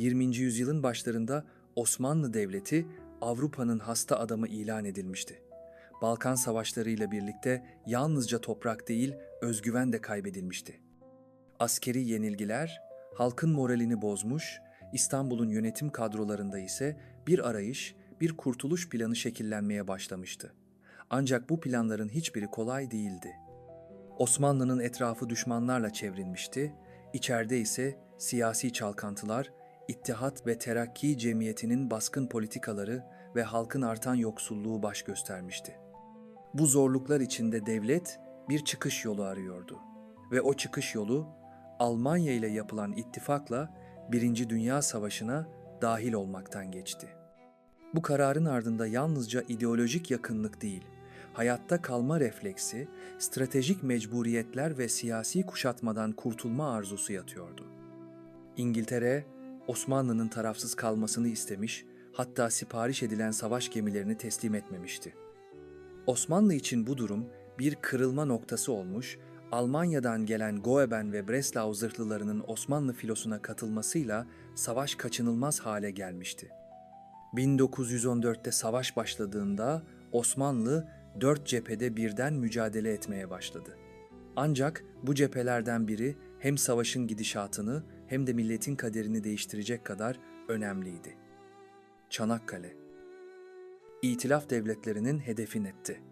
20. yüzyılın başlarında Osmanlı Devleti Avrupa'nın hasta adamı ilan edilmişti. Balkan savaşlarıyla birlikte yalnızca toprak değil, özgüven de kaybedilmişti. Askeri yenilgiler halkın moralini bozmuş, İstanbul'un yönetim kadrolarında ise bir arayış, bir kurtuluş planı şekillenmeye başlamıştı. Ancak bu planların hiçbiri kolay değildi. Osmanlı'nın etrafı düşmanlarla çevrilmişti, içeride ise siyasi çalkantılar, İttihat ve Terakki Cemiyeti'nin baskın politikaları ve halkın artan yoksulluğu baş göstermişti. Bu zorluklar içinde devlet bir çıkış yolu arıyordu. Ve o çıkış yolu Almanya ile yapılan ittifakla Birinci Dünya Savaşı'na dahil olmaktan geçti. Bu kararın ardında yalnızca ideolojik yakınlık değil, hayatta kalma refleksi, stratejik mecburiyetler ve siyasi kuşatmadan kurtulma arzusu yatıyordu. İngiltere, Osmanlı'nın tarafsız kalmasını istemiş, hatta sipariş edilen savaş gemilerini teslim etmemişti. Osmanlı için bu durum bir kırılma noktası olmuş, Almanya'dan gelen Goeben ve Breslau zırhlılarının Osmanlı filosuna katılmasıyla savaş kaçınılmaz hale gelmişti. 1914'te savaş başladığında Osmanlı dört cephede birden mücadele etmeye başladı. Ancak bu cephelerden biri hem savaşın gidişatını hem de milletin kaderini değiştirecek kadar önemliydi. Çanakkale İtilaf devletlerinin hedefi netti.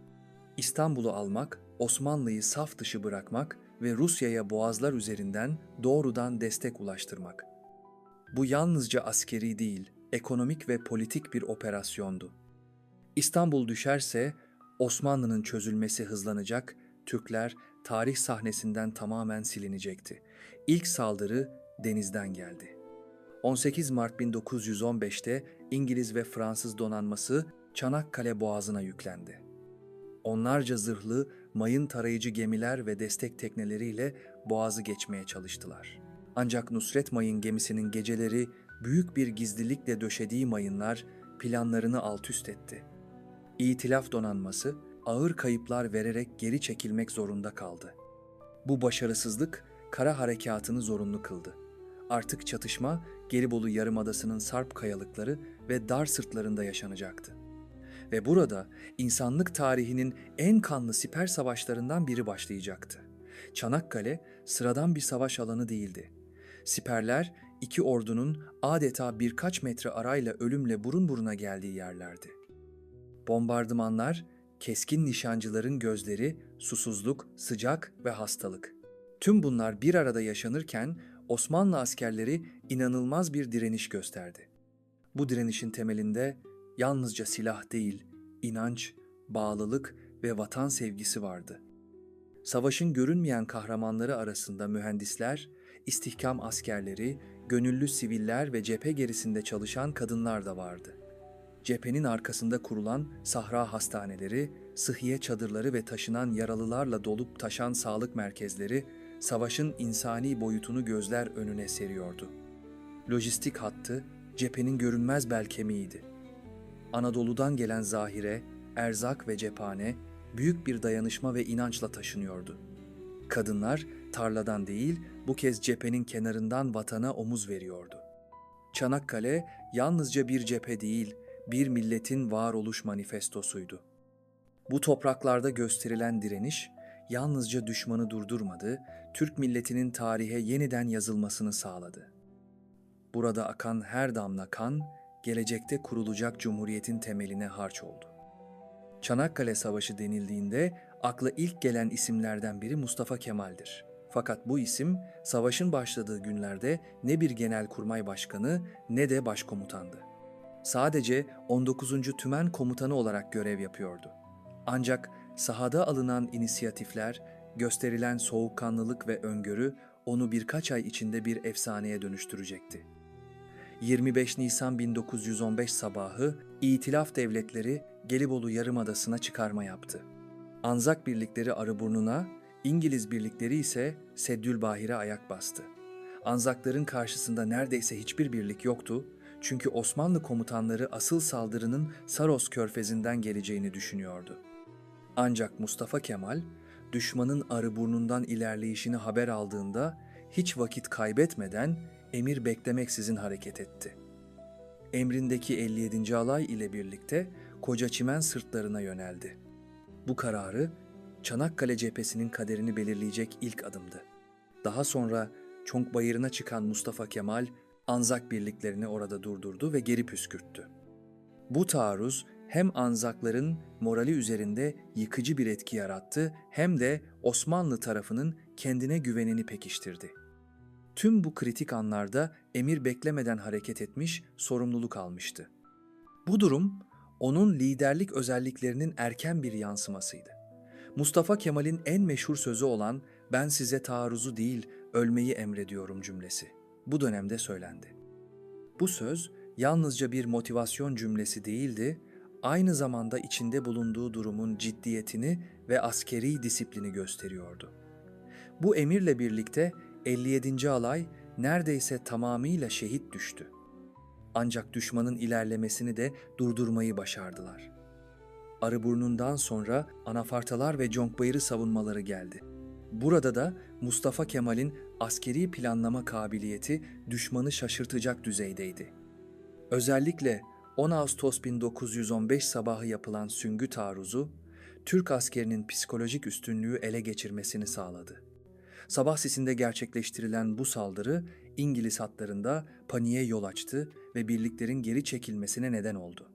İstanbul'u almak, Osmanlı'yı saf dışı bırakmak ve Rusya'ya boğazlar üzerinden doğrudan destek ulaştırmak. Bu yalnızca askeri değil, ekonomik ve politik bir operasyondu. İstanbul düşerse Osmanlı'nın çözülmesi hızlanacak, Türkler tarih sahnesinden tamamen silinecekti. İlk saldırı denizden geldi. 18 Mart 1915'te İngiliz ve Fransız donanması Çanakkale Boğazı'na yüklendi. Onlarca zırhlı, mayın tarayıcı gemiler ve destek tekneleriyle boğazı geçmeye çalıştılar. Ancak Nusret Mayın gemisinin geceleri büyük bir gizlilikle döşediği mayınlar planlarını alt üst etti. İtilaf donanması ağır kayıplar vererek geri çekilmek zorunda kaldı. Bu başarısızlık kara harekatını zorunlu kıldı. Artık çatışma Gelibolu Yarımadası'nın sarp kayalıkları ve dar sırtlarında yaşanacaktı. Ve burada insanlık tarihinin en kanlı siper savaşlarından biri başlayacaktı. Çanakkale sıradan bir savaş alanı değildi. Siperler iki ordunun adeta birkaç metre arayla ölümle burun buruna geldiği yerlerdi. Bombardımanlar, keskin nişancıların gözleri, susuzluk, sıcak ve hastalık. Tüm bunlar bir arada yaşanırken Osmanlı askerleri inanılmaz bir direniş gösterdi. Bu direnişin temelinde yalnızca silah değil, inanç, bağlılık ve vatan sevgisi vardı. Savaşın görünmeyen kahramanları arasında mühendisler, istihkam askerleri, gönüllü siviller ve cephe gerisinde çalışan kadınlar da vardı. Cephenin arkasında kurulan sahra hastaneleri, sıhhiye çadırları ve taşınan yaralılarla dolup taşan sağlık merkezleri savaşın insani boyutunu gözler önüne seriyordu. Lojistik hattı cephenin görünmez bel kemiğiydi. Anadolu'dan gelen zahire, erzak ve cephane büyük bir dayanışma ve inançla taşınıyordu. Kadınlar tarladan değil, bu kez cephenin kenarından vatana omuz veriyordu. Çanakkale yalnızca bir cephe değil, bir milletin varoluş manifestosuydu. Bu topraklarda gösterilen direniş yalnızca düşmanı durdurmadı, Türk milletinin tarihe yeniden yazılmasını sağladı. Burada akan her damla kan, gelecekte kurulacak cumhuriyetin temeline harç oldu. Çanakkale Savaşı denildiğinde akla ilk gelen isimlerden biri Mustafa Kemal'dir. Fakat bu isim savaşın başladığı günlerde ne bir genelkurmay başkanı ne de başkomutandı. Sadece 19. Tümen Komutanı olarak görev yapıyordu. Ancak sahada alınan inisiyatifler, gösterilen soğukkanlılık ve öngörü onu birkaç ay içinde bir efsaneye dönüştürecekti. 25 Nisan 1915 sabahı İtilaf devletleri Gelibolu Yarımadası'na çıkarma yaptı. Anzak birlikleri Arıburnu'na, İngiliz birlikleri ise Seddülbahir'e ayak bastı. Anzakların karşısında neredeyse hiçbir birlik yoktu çünkü Osmanlı komutanları asıl saldırının Saros körfezinden geleceğini düşünüyordu. Ancak Mustafa Kemal, düşmanın Arıburnu'ndan ilerleyişini haber aldığında hiç vakit kaybetmeden emir beklemeksizin hareket etti. Emrindeki 57. alay ile birlikte koca çimen sırtlarına yöneldi. Bu kararı Çanakkale cephesinin kaderini belirleyecek ilk adımdı. Daha sonra Çonk Bayırı'na çıkan Mustafa Kemal Anzak birliklerini orada durdurdu ve geri püskürttü. Bu taarruz hem Anzakların morali üzerinde yıkıcı bir etki yarattı hem de Osmanlı tarafının kendine güvenini pekiştirdi. Tüm bu kritik anlarda emir beklemeden hareket etmiş, sorumluluk almıştı. Bu durum onun liderlik özelliklerinin erken bir yansımasıydı. Mustafa Kemal'in en meşhur sözü olan "Ben size taarruzu değil, ölmeyi emrediyorum" cümlesi bu dönemde söylendi. Bu söz yalnızca bir motivasyon cümlesi değildi, aynı zamanda içinde bulunduğu durumun ciddiyetini ve askeri disiplini gösteriyordu. Bu emirle birlikte 57. alay neredeyse tamamıyla şehit düştü. Ancak düşmanın ilerlemesini de durdurmayı başardılar. Arıburnu'ndan sonra Anafartalar ve Conkbayırı savunmaları geldi. Burada da Mustafa Kemal'in askeri planlama kabiliyeti düşmanı şaşırtacak düzeydeydi. Özellikle 10 Ağustos 1915 sabahı yapılan süngü taarruzu, Türk askerinin psikolojik üstünlüğü ele geçirmesini sağladı. Sabah sisinde gerçekleştirilen bu saldırı İngiliz hatlarında paniğe yol açtı ve birliklerin geri çekilmesine neden oldu.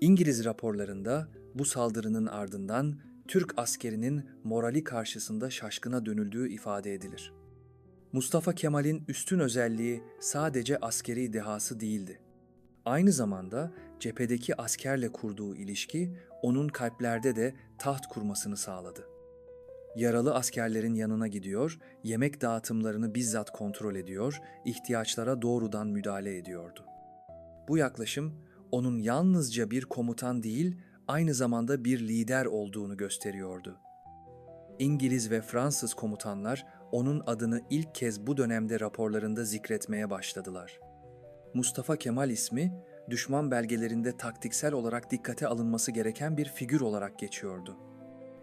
İngiliz raporlarında bu saldırının ardından Türk askerinin morali karşısında şaşkına dönüldüğü ifade edilir. Mustafa Kemal'in üstün özelliği sadece askeri dehası değildi. Aynı zamanda cephedeki askerle kurduğu ilişki onun kalplerde de taht kurmasını sağladı. Yaralı askerlerin yanına gidiyor, yemek dağıtımlarını bizzat kontrol ediyor, ihtiyaçlara doğrudan müdahale ediyordu. Bu yaklaşım onun yalnızca bir komutan değil, aynı zamanda bir lider olduğunu gösteriyordu. İngiliz ve Fransız komutanlar onun adını ilk kez bu dönemde raporlarında zikretmeye başladılar. Mustafa Kemal ismi düşman belgelerinde taktiksel olarak dikkate alınması gereken bir figür olarak geçiyordu.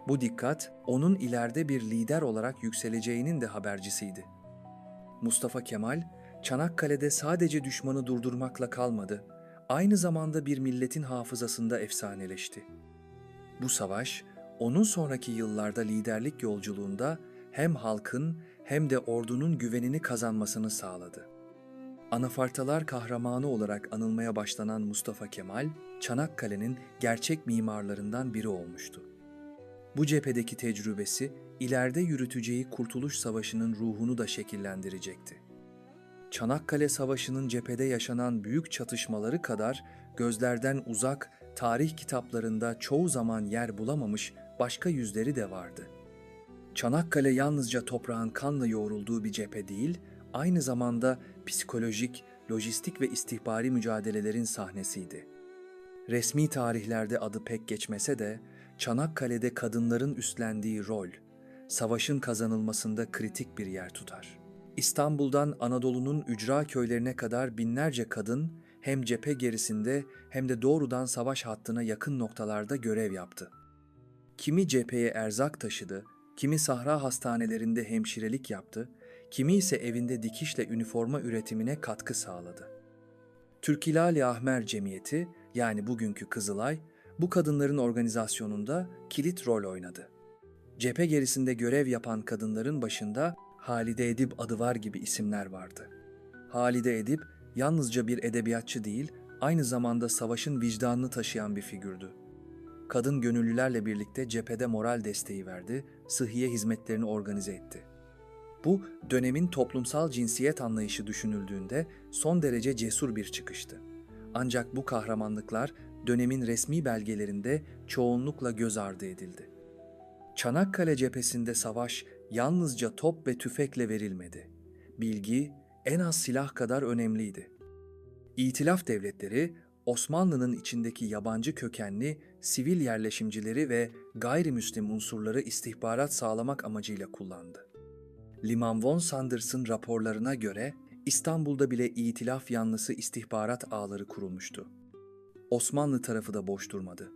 Bu dikkat onun ileride bir lider olarak yükseleceğinin de habercisiydi. Mustafa Kemal Çanakkale'de sadece düşmanı durdurmakla kalmadı, aynı zamanda bir milletin hafızasında efsaneleşti. Bu savaş onun sonraki yıllarda liderlik yolculuğunda hem halkın hem de ordunun güvenini kazanmasını sağladı. Anafartalar kahramanı olarak anılmaya başlanan Mustafa Kemal, Çanakkale'nin gerçek mimarlarından biri olmuştu. Bu cephedeki tecrübesi ileride yürüteceği Kurtuluş Savaşı'nın ruhunu da şekillendirecekti. Çanakkale Savaşı'nın cephede yaşanan büyük çatışmaları kadar gözlerden uzak tarih kitaplarında çoğu zaman yer bulamamış başka yüzleri de vardı. Çanakkale yalnızca toprağın kanla yoğrulduğu bir cephe değil, aynı zamanda psikolojik, lojistik ve istihbari mücadelelerin sahnesiydi. Resmi tarihlerde adı pek geçmese de Çanakkale'de kadınların üstlendiği rol, savaşın kazanılmasında kritik bir yer tutar. İstanbul'dan Anadolu'nun ücra köylerine kadar binlerce kadın hem cephe gerisinde hem de doğrudan savaş hattına yakın noktalarda görev yaptı. Kimi cepheye erzak taşıdı, kimi sahra hastanelerinde hemşirelik yaptı, kimi ise evinde dikişle üniforma üretimine katkı sağladı. Türk Hilali Ahmer Cemiyeti yani bugünkü Kızılay bu kadınların organizasyonunda kilit rol oynadı. Cephe gerisinde görev yapan kadınların başında Halide Edip adı var gibi isimler vardı. Halide Edip yalnızca bir edebiyatçı değil, aynı zamanda savaşın vicdanını taşıyan bir figürdü. Kadın gönüllülerle birlikte cephede moral desteği verdi, sıhhiye hizmetlerini organize etti. Bu dönemin toplumsal cinsiyet anlayışı düşünüldüğünde son derece cesur bir çıkıştı. Ancak bu kahramanlıklar dönemin resmi belgelerinde çoğunlukla göz ardı edildi. Çanakkale cephesinde savaş yalnızca top ve tüfekle verilmedi. Bilgi en az silah kadar önemliydi. İtilaf devletleri Osmanlı'nın içindeki yabancı kökenli sivil yerleşimcileri ve gayrimüslim unsurları istihbarat sağlamak amacıyla kullandı. Liman von Sanders'ın raporlarına göre İstanbul'da bile itilaf yanlısı istihbarat ağları kurulmuştu. Osmanlı tarafı da boş durmadı.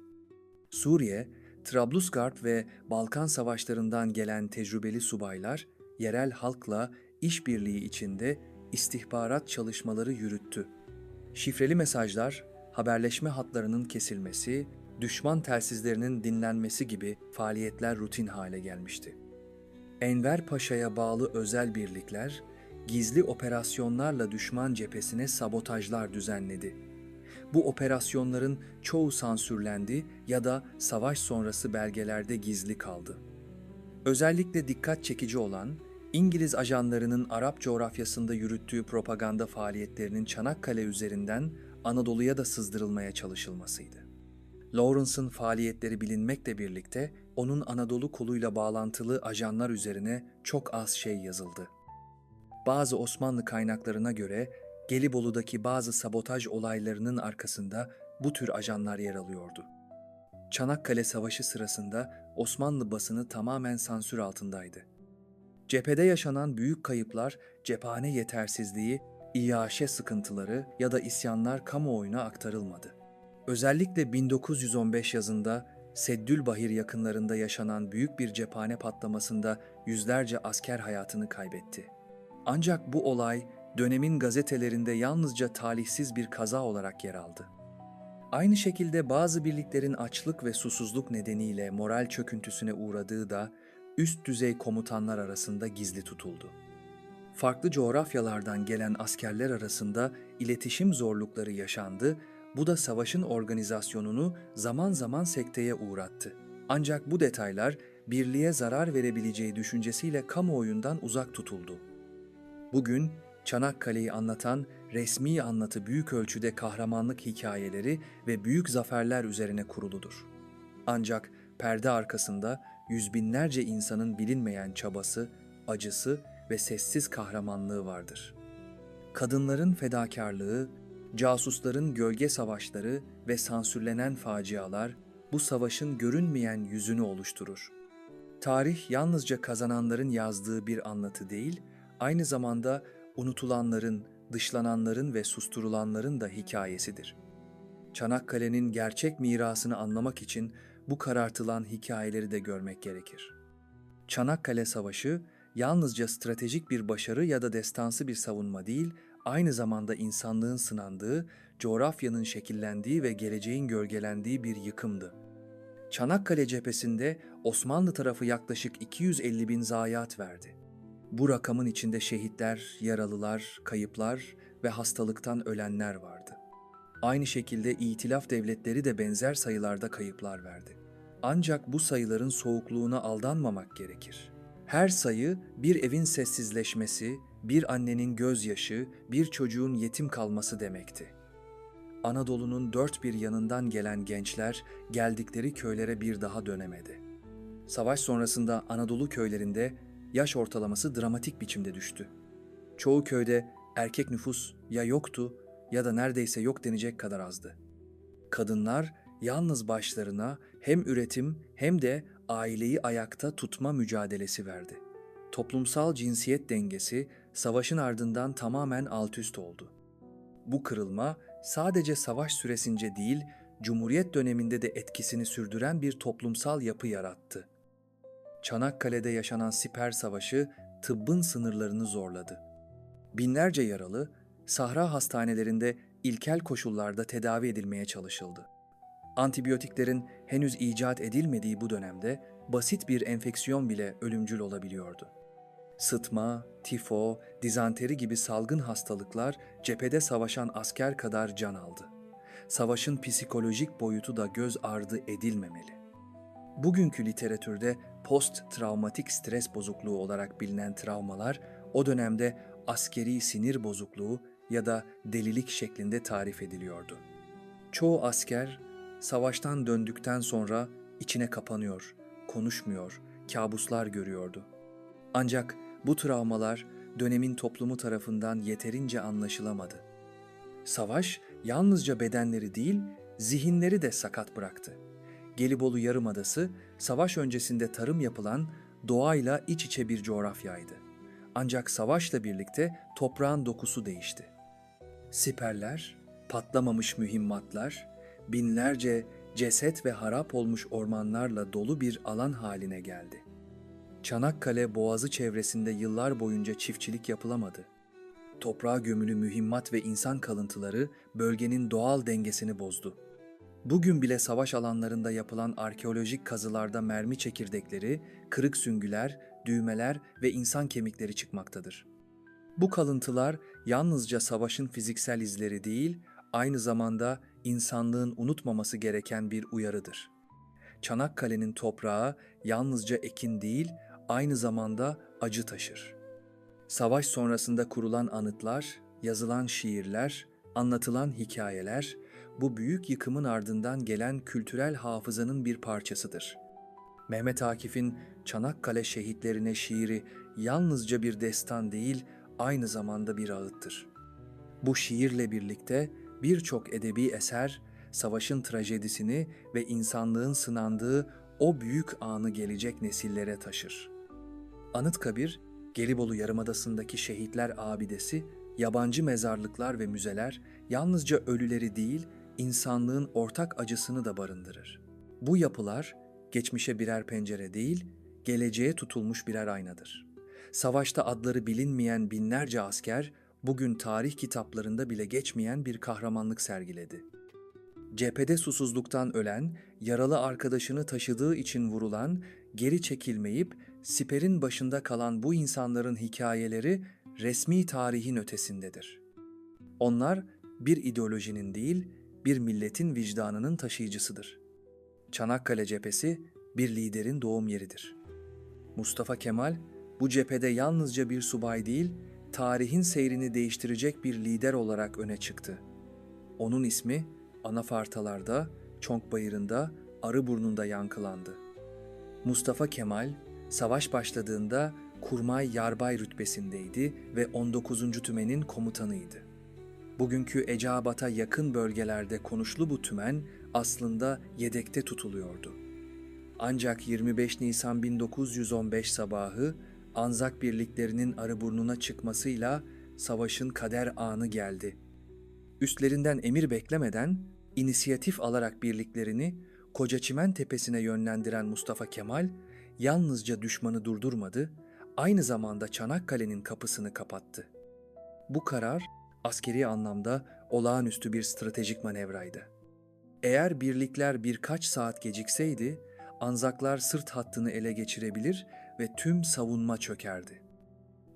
Suriye, Trablusgarp ve Balkan savaşlarından gelen tecrübeli subaylar yerel halkla işbirliği içinde istihbarat çalışmaları yürüttü. Şifreli mesajlar, haberleşme hatlarının kesilmesi, düşman telsizlerinin dinlenmesi gibi faaliyetler rutin hale gelmişti. Enver Paşa'ya bağlı özel birlikler, gizli operasyonlarla düşman cephesine sabotajlar düzenledi. Bu operasyonların çoğu sansürlendi ya da savaş sonrası belgelerde gizli kaldı. Özellikle dikkat çekici olan İngiliz ajanlarının Arap coğrafyasında yürüttüğü propaganda faaliyetlerinin Çanakkale üzerinden Anadolu'ya da sızdırılmaya çalışılmasıydı. Lawrence'ın faaliyetleri bilinmekle birlikte onun Anadolu koluyla bağlantılı ajanlar üzerine çok az şey yazıldı. Bazı Osmanlı kaynaklarına göre Gelibolu'daki bazı sabotaj olaylarının arkasında bu tür ajanlar yer alıyordu. Çanakkale Savaşı sırasında Osmanlı basını tamamen sansür altındaydı. Cephede yaşanan büyük kayıplar, cephane yetersizliği, İyaşe sıkıntıları ya da isyanlar kamuoyuna aktarılmadı. Özellikle 1915 yazında Seddülbahir yakınlarında yaşanan büyük bir cephane patlamasında yüzlerce asker hayatını kaybetti. Ancak bu olay dönemin gazetelerinde yalnızca talihsiz bir kaza olarak yer aldı. Aynı şekilde bazı birliklerin açlık ve susuzluk nedeniyle moral çöküntüsüne uğradığı da üst düzey komutanlar arasında gizli tutuldu. Farklı coğrafyalardan gelen askerler arasında iletişim zorlukları yaşandı, bu da savaşın organizasyonunu zaman zaman sekteye uğrattı. Ancak bu detaylar birliğe zarar verebileceği düşüncesiyle kamuoyundan uzak tutuldu. Bugün Çanakkale'yi anlatan resmi anlatı büyük ölçüde kahramanlık hikayeleri ve büyük zaferler üzerine kuruludur. Ancak perde arkasında yüz binlerce insanın bilinmeyen çabası, acısı ve sessiz kahramanlığı vardır. Kadınların fedakarlığı, casusların gölge savaşları ve sansürlenen facialar bu savaşın görünmeyen yüzünü oluşturur. Tarih yalnızca kazananların yazdığı bir anlatı değil, aynı zamanda unutulanların, dışlananların ve susturulanların da hikayesidir. Çanakkale'nin gerçek mirasını anlamak için bu karartılan hikayeleri de görmek gerekir. Çanakkale Savaşı yalnızca stratejik bir başarı ya da destansı bir savunma değil, aynı zamanda insanlığın sınandığı, coğrafyanın şekillendiği ve geleceğin gölgelendiği bir yıkımdı. Çanakkale cephesinde Osmanlı tarafı yaklaşık 250 bin zayiat verdi. Bu rakamın içinde şehitler, yaralılar, kayıplar ve hastalıktan ölenler vardı. Aynı şekilde İtilaf devletleri de benzer sayılarda kayıplar verdi. Ancak bu sayıların soğukluğuna aldanmamak gerekir. Her sayı bir evin sessizleşmesi, bir annenin gözyaşı, bir çocuğun yetim kalması demekti. Anadolu'nun dört bir yanından gelen gençler geldikleri köylere bir daha dönemedi. Savaş sonrasında Anadolu köylerinde yaş ortalaması dramatik biçimde düştü. Çoğu köyde erkek nüfus ya yoktu ya da neredeyse yok denecek kadar azdı. Kadınlar yalnız başlarına hem üretim hem de aileyi ayakta tutma mücadelesi verdi. Toplumsal cinsiyet dengesi savaşın ardından tamamen alt üst oldu. Bu kırılma sadece savaş süresince değil, Cumhuriyet döneminde de etkisini sürdüren bir toplumsal yapı yarattı. Çanakkale'de yaşanan Siper Savaşı tıbbın sınırlarını zorladı. Binlerce yaralı sahra hastanelerinde ilkel koşullarda tedavi edilmeye çalışıldı. Antibiyotiklerin henüz icat edilmediği bu dönemde basit bir enfeksiyon bile ölümcül olabiliyordu. Sıtma, tifo, dizanteri gibi salgın hastalıklar cephede savaşan asker kadar can aldı. Savaşın psikolojik boyutu da göz ardı edilmemeli. Bugünkü literatürde post-travmatik stres bozukluğu olarak bilinen travmalar o dönemde askeri sinir bozukluğu ya da delilik şeklinde tarif ediliyordu. Çoğu asker savaştan döndükten sonra içine kapanıyor, konuşmuyor, kabuslar görüyordu. Ancak bu travmalar dönemin toplumu tarafından yeterince anlaşılamadı. Savaş yalnızca bedenleri değil, zihinleri de sakat bıraktı. Gelibolu Yarımadası savaş öncesinde tarım yapılan doğayla iç içe bir coğrafyaydı. Ancak savaşla birlikte toprağın dokusu değişti. Siperler, patlamamış mühimmatlar, binlerce ceset ve harap olmuş ormanlarla dolu bir alan haline geldi. Çanakkale Boğazı çevresinde yıllar boyunca çiftçilik yapılamadı. toprağa gömülü mühimmat ve insan kalıntıları bölgenin doğal dengesini bozdu. Bugün bile savaş alanlarında yapılan arkeolojik kazılarda mermi çekirdekleri, kırık süngüler, düğmeler ve insan kemikleri çıkmaktadır. Bu kalıntılar yalnızca savaşın fiziksel izleri değil, aynı zamanda insanlığın unutmaması gereken bir uyarıdır. Çanakkale'nin toprağı yalnızca ekin değil, aynı zamanda acı taşır. Savaş sonrasında kurulan anıtlar, yazılan şiirler, anlatılan hikayeler bu büyük yıkımın ardından gelen kültürel hafızanın bir parçasıdır. Mehmet Akif'in Çanakkale şehitlerine şiiri yalnızca bir destan değil, aynı zamanda bir ağıttır. Bu şiirle birlikte birçok edebi eser savaşın trajedisini ve insanlığın sınandığı o büyük anı gelecek nesillere taşır. Anıtkabir, Gelibolu Yarımadası'ndaki şehitler abidesi, yabancı mezarlıklar ve müzeler yalnızca ölüleri değil, insanlığın ortak acısını da barındırır. Bu yapılar geçmişe birer pencere değil, geleceğe tutulmuş birer aynadır. Savaşta adları bilinmeyen binlerce asker bugün tarih kitaplarında bile geçmeyen bir kahramanlık sergiledi. Cephede susuzluktan ölen, yaralı arkadaşını taşıdığı için vurulan, geri çekilmeyip siperin başında kalan bu insanların hikayeleri resmi tarihin ötesindedir. Onlar bir ideolojinin değil, bir milletin vicdanının taşıyıcısıdır. Çanakkale cephesi bir liderin doğum yeridir. Mustafa Kemal bu cephede yalnızca bir subay değil, tarihin seyrini değiştirecek bir lider olarak öne çıktı. Onun ismi Anafartalarda, Çonkbayırı'nda, Arıburnu'nda yankılandı. Mustafa Kemal, savaş başladığında kurmay yarbay rütbesindeydi ve 19. Tümen'in komutanıydı. Bugünkü Eceabat'a yakın bölgelerde konuşlu bu tümen aslında yedekte tutuluyordu. Ancak 25 Nisan 1915 sabahı Anzak birliklerinin Arıburnu'na çıkmasıyla savaşın kader anı geldi. Üstlerinden emir beklemeden inisiyatif alarak birliklerini Koca Çimen Tepesi'ne yönlendiren Mustafa Kemal yalnızca düşmanı durdurmadı, aynı zamanda Çanakkale'nin kapısını kapattı. Bu karar askeri anlamda olağanüstü bir stratejik manevraydı. Eğer birlikler birkaç saat gecikseydi, Anzaklar sırt hattını ele geçirebilir ve tüm savunma çökerdi.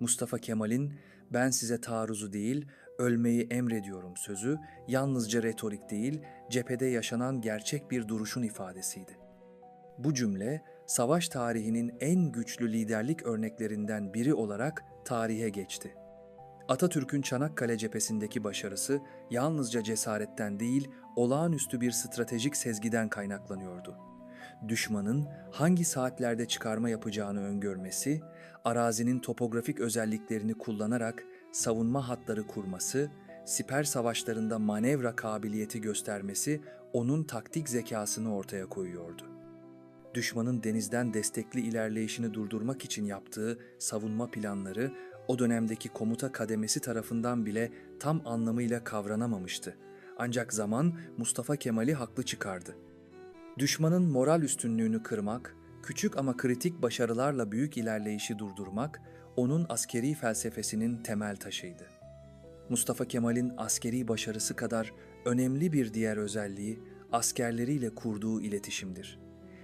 Mustafa Kemal'in ben size taarruzu değil, ölmeyi emrediyorum sözü yalnızca retorik değil, cephede yaşanan gerçek bir duruşun ifadesiydi. Bu cümle savaş tarihinin en güçlü liderlik örneklerinden biri olarak tarihe geçti. Atatürk'ün Çanakkale cephesindeki başarısı yalnızca cesaretten değil, olağanüstü bir stratejik sezgiden kaynaklanıyordu. Düşmanın hangi saatlerde çıkarma yapacağını öngörmesi, arazinin topografik özelliklerini kullanarak savunma hatları kurması, siper savaşlarında manevra kabiliyeti göstermesi onun taktik zekasını ortaya koyuyordu. Düşmanın denizden destekli ilerleyişini durdurmak için yaptığı savunma planları o dönemdeki komuta kademesi tarafından bile tam anlamıyla kavranamamıştı. Ancak zaman Mustafa Kemal'i haklı çıkardı. Düşmanın moral üstünlüğünü kırmak, küçük ama kritik başarılarla büyük ilerleyişi durdurmak onun askeri felsefesinin temel taşıydı. Mustafa Kemal'in askeri başarısı kadar önemli bir diğer özelliği askerleriyle kurduğu iletişimdir.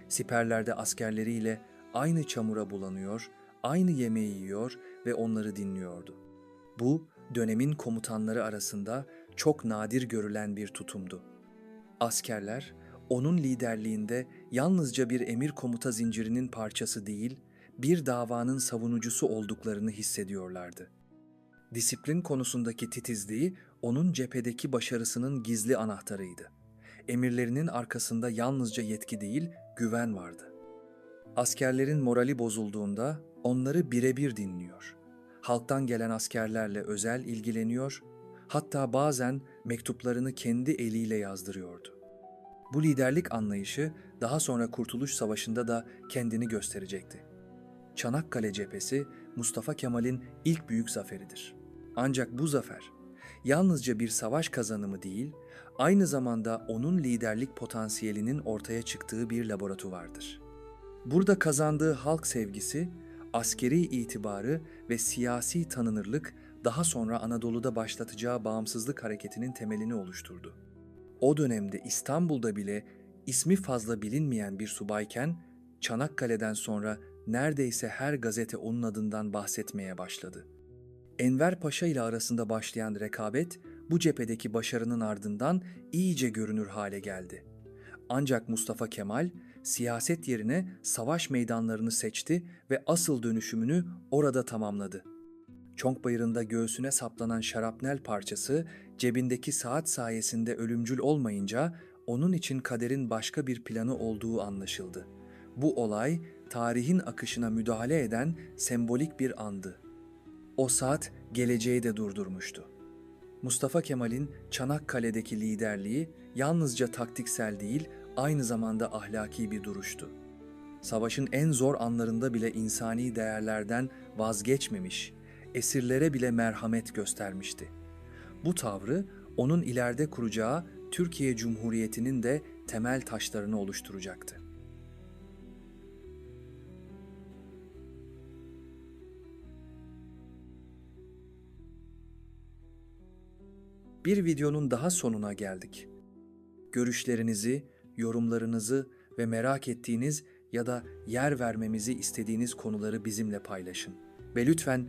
Siperlerde askerleriyle aynı çamura bulanıyor, aynı yemeği yiyor ve onları dinliyordu. Bu dönemin komutanları arasında çok nadir görülen bir tutumdu. Askerler onun liderliğinde yalnızca bir emir komuta zincirinin parçası değil, bir davanın savunucusu olduklarını hissediyorlardı. Disiplin konusundaki titizliği onun cephedeki başarısının gizli anahtarıydı. Emirlerinin arkasında yalnızca yetki değil, güven vardı. Askerlerin morali bozulduğunda onları birebir dinliyor. Halktan gelen askerlerle özel ilgileniyor, hatta bazen mektuplarını kendi eliyle yazdırıyordu. Bu liderlik anlayışı daha sonra Kurtuluş Savaşı'nda da kendini gösterecekti. Çanakkale cephesi Mustafa Kemal'in ilk büyük zaferidir. Ancak bu zafer yalnızca bir savaş kazanımı değil, aynı zamanda onun liderlik potansiyelinin ortaya çıktığı bir laboratuvardır. Burada kazandığı halk sevgisi, askeri itibarı ve siyasi tanınırlık daha sonra Anadolu'da başlatacağı bağımsızlık hareketinin temelini oluşturdu. O dönemde İstanbul'da bile ismi fazla bilinmeyen bir subayken Çanakkale'den sonra neredeyse her gazete onun adından bahsetmeye başladı. Enver Paşa ile arasında başlayan rekabet bu cephedeki başarının ardından iyice görünür hale geldi. Ancak Mustafa Kemal siyaset yerine savaş meydanlarını seçti ve asıl dönüşümünü orada tamamladı. Çonkbayırı'nda göğsüne saplanan şarapnel parçası cebindeki saat sayesinde ölümcül olmayınca onun için kaderin başka bir planı olduğu anlaşıldı. Bu olay tarihin akışına müdahale eden sembolik bir andı. O saat geleceği de durdurmuştu. Mustafa Kemal'in Çanakkale'deki liderliği yalnızca taktiksel değil, aynı zamanda ahlaki bir duruştu. Savaşın en zor anlarında bile insani değerlerden vazgeçmemiş, esirlere bile merhamet göstermişti. Bu tavrı onun ileride kuracağı Türkiye Cumhuriyeti'nin de temel taşlarını oluşturacaktı. Bir videonun daha sonuna geldik. Görüşlerinizi, yorumlarınızı ve merak ettiğiniz ya da yer vermemizi istediğiniz konuları bizimle paylaşın. Ve lütfen